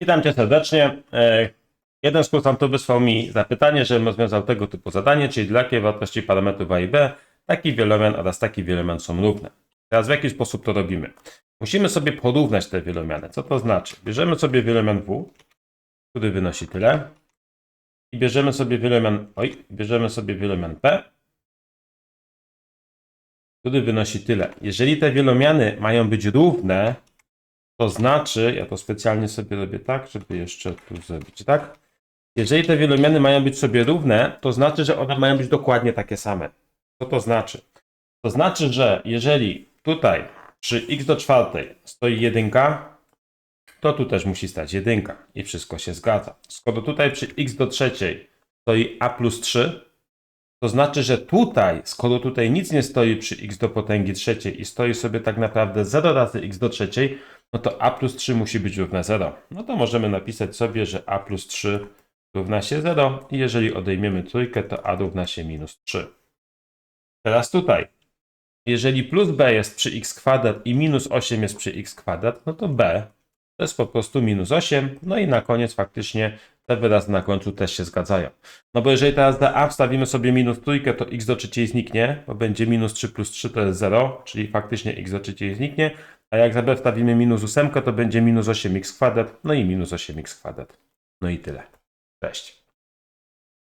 Witam cię serdecznie. E, Jeden z kursantów wysłał mi zapytanie, żebym rozwiązał tego typu zadanie, czyli dla jakiej wartości parametrów A i B taki wielomian oraz taki wielomian są równe. Teraz w jaki sposób to robimy? Musimy sobie porównać te wielomiany. Co to znaczy? Bierzemy sobie wielomian W, który wynosi tyle i bierzemy sobie wielomian, oj, bierzemy sobie wielomian P, który wynosi tyle. Jeżeli te wielomiany mają być równe, to znaczy, ja to specjalnie sobie robię tak, żeby jeszcze tu zrobić, tak? Jeżeli te wielomiany mają być sobie równe, to znaczy, że one mają być dokładnie takie same. Co to znaczy? To znaczy, że jeżeli tutaj przy x do czwartej stoi jedynka, to tu też musi stać jedynka i wszystko się zgadza. Skoro tutaj przy x do trzeciej stoi a plus 3, to znaczy, że tutaj, skoro tutaj nic nie stoi przy x do potęgi trzeciej i stoi sobie tak naprawdę 0 razy x do trzeciej, no to a plus 3 musi być równe 0. No to możemy napisać sobie, że a plus 3 równa się 0 i jeżeli odejmiemy trójkę, to a równa się minus 3. Teraz tutaj, jeżeli plus b jest przy x kwadrat i minus 8 jest przy x kwadrat, no to b to jest po prostu minus 8. No i na koniec faktycznie te wyrazy na końcu też się zgadzają. No bo jeżeli teraz dla a wstawimy sobie minus trójkę, to x do trzeciej zniknie, bo będzie minus 3 plus 3 to jest 0, czyli faktycznie x do trzeciej zniknie. A jak za b wstawimy minus 8, to będzie minus 8x kwadrat, no i minus 8x kwadrat. No i tyle. Cześć.